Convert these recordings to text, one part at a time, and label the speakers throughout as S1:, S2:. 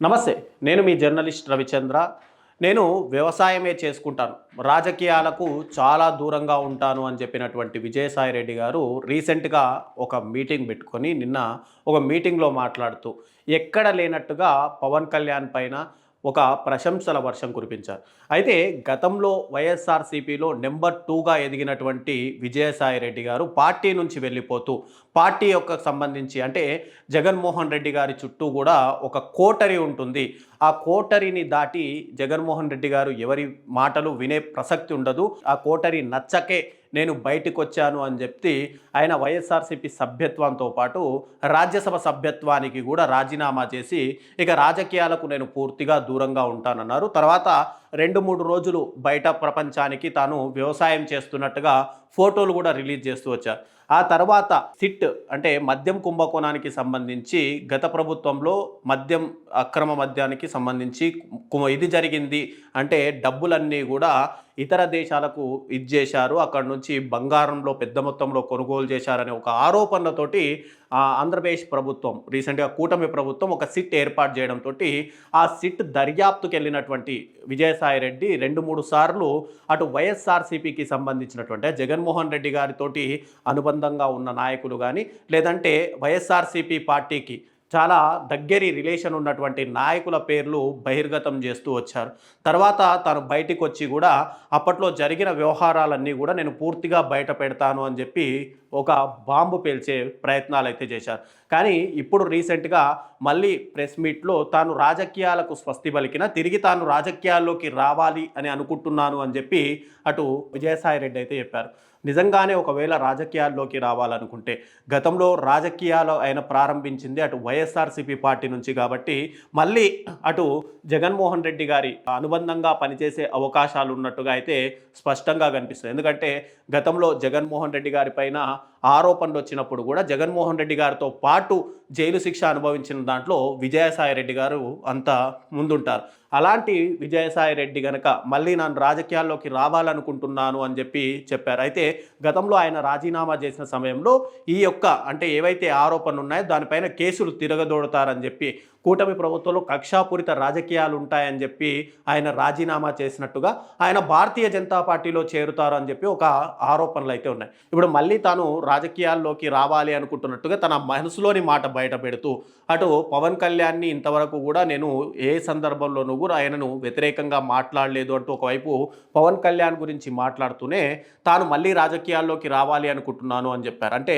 S1: నమస్తే నేను మీ జర్నలిస్ట్ రవిచంద్ర. నేను వ్యవసాయమే చేసుకుంటాను. రాజకీయాలకు చాలా దూరంగా ఉంటాను అని చెప్పినటువంటి విజయసాయి రెడ్డి గారు రీసెంట్గా ఒక మీటింగ్ పెట్టుకొని నిన్న ఒక మీటింగ్లో మాట్లాడుతూ ఎక్కడ లేనట్టుగా పవన్ కళ్యాణ్ పైన ఒక ప్రశంసల వర్షం కురిపించారు. అయితే గతంలో వైఎస్ఆర్సీపీలో నెంబర్ టూగా ఎదిగినటువంటి విజయసాయి రెడ్డి గారు పార్టీ నుంచి వెళ్ళిపోతూ పార్టీ యొక్క సంబంధించి అంటే జగన్మోహన్ రెడ్డి గారి చుట్టూ కూడా ఒక కోటరి ఉంటుంది. ఆ కోటరిని దాటి జగన్మోహన్ రెడ్డి గారు ఎవరి మాటలు వినే ప్రసక్తి ఉండదు. ఆ కోటరి నచ్చకే నేను బయటకు వచ్చాను అని చెప్పి ఆయన వైఎస్ఆర్సీపీ సభ్యత్వంతో పాటు రాజ్యసభ సభ్యత్వానికి కూడా రాజీనామా చేసి ఇక రాజకీయాలకు నేను పూర్తిగా దూరంగా ఉంటానన్నారు. తర్వాత రెండు మూడు రోజులు బయట ప్రపంచానికి తాను వ్యవసాయం చేస్తున్నట్టుగా ఫోటోలు కూడా రిలీజ్ చేస్తూ వచ్చారు. ఆ తర్వాత సిట్ అంటే మద్యం కుంభకోణానికి సంబంధించి గత ప్రభుత్వంలో మద్యం అక్రమ మద్యానికి సంబంధించి ఇది జరిగింది అంటే డబ్బులన్నీ కూడా ఇతర దేశాలకు ఇది చేశారు అక్కడ నుంచి బంగారంలో పెద్ద మొత్తంలో కొనుగోలు చేశారనే ఒక ఆరోపణలతోటి ఆంధ్రప్రదేశ్ ప్రభుత్వం రీసెంట్గా కూటమి ప్రభుత్వం ఒక సిట్ ఏర్పాటు చేయడంతో ఆ సిట్ దర్యాప్తుకెళ్ళినటువంటి వెళ్ళినటువంటి రెడ్డి రెండు మూడు సార్లు అటు వైఎస్ఆర్సీపీకి సంబంధించినటువంటి జగన్మోహన్ రెడ్డి గారితోటి అనుబంధంగా ఉన్న నాయకులు కానీ లేదంటే వైఎస్ఆర్సీపీ పార్టీకి చాలా దగ్గరి రిలేషన్ ఉన్నటువంటి నాయకుల పేర్లు బహిర్గతం చేస్తూ వచ్చారు. తర్వాత తను బయటికి వచ్చి కూడా అప్పట్లో జరిగిన వ్యవహారాలన్నీ కూడా నేను పూర్తిగా బయట పెడతాను అని చెప్పి ఒక బాంబు పేల్చే ప్రయత్నాలు అయితే చేశారు. కానీ ఇప్పుడు రీసెంట్గా మళ్ళీ ప్రెస్ మీట్లో తాను రాజకీయాలకు స్వస్తి పలికిన తిరిగి తాను రాజకీయాల్లోకి రావాలి అని అనుకుంటున్నాను అని చెప్పి అటు విజయసాయి రెడ్డి అయితే చెప్పారు. నిజంగానే ఒకవేళ రాజకీయాల్లోకి రావాలనుకుంటే గతంలో రాజకీయాలు ఆయన ప్రారంభించింది అటు వైఎస్ఆర్సీపీ పార్టీ నుంచి కాబట్టి మళ్ళీ అటు జగన్మోహన్ రెడ్డి గారి అనుబంధంగా పనిచేసే అవకాశాలు ఉన్నట్టుగా అయితే స్పష్టంగా కనిపిస్తుంది. ఎందుకంటే గతంలో జగన్మోహన్ రెడ్డి గారి పైన ఆరోపణలు వచ్చినప్పుడు కూడా జగన్మోహన్ రెడ్డి గారితో పాటు జైలు శిక్ష అనుభవించిన దాంట్లో విజయసాయి రెడ్డి గారు అంత ముందుంటారు. అలాంటి విజయసాయి రెడ్డి గనక మళ్ళీ నన్ను రాజకీయాల్లోకి రావాలనుకుంటున్నాను అని చెప్పి చెప్పారు. అయితే గతంలో ఆయన రాజీనామా చేసిన సమయంలో ఈ యొక్క అంటే ఏవైతే ఆరోపణలు ఉన్నాయో దానిపైన కేసులు తిరగదోడతారని చెప్పి కూటమి ప్రభుత్వంలో కక్షాపూరిత రాజకీయాలు ఉంటాయని చెప్పి ఆయన రాజీనామా చేసినట్టుగా ఆయన భారతీయ జనతా పార్టీలో చేరుతారు అని చెప్పి ఒక ఆరోపణలు అయితే ఉన్నాయి. ఇప్పుడు మళ్ళీ తాను రాజకీయాల్లోకి రావాలి అనుకుంటున్నట్టుగా తన మనసులోని మాట బయట పెడుతూ అటు పవన్ కళ్యాణ్ని ఇంతవరకు కూడా నేను ఏ సందర్భంలోనూ కూడా ఆయనను వ్యతిరేకంగా మాట్లాడలేదు అంటూ ఒకవైపు పవన్ కళ్యాణ్ గురించి మాట్లాడుతూనే తాను మళ్ళీ రాజకీయాల్లోకి రావాలి అనుకుంటున్నాను అని చెప్పారు. అంటే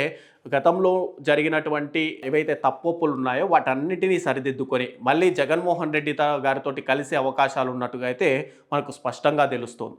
S1: గతంలో జరిగినటువంటి ఏవైతే తప్పొప్పులు ఉన్నాయో వాటన్నిటినీ సరిదిద్దుకొని మళ్ళీ జగన్మోహన్ రెడ్డి త- గారితోటి కలిసే అవకాశాలు ఉన్నట్టుగా అయితే మనకు స్పష్టంగా తెలుస్తోంది.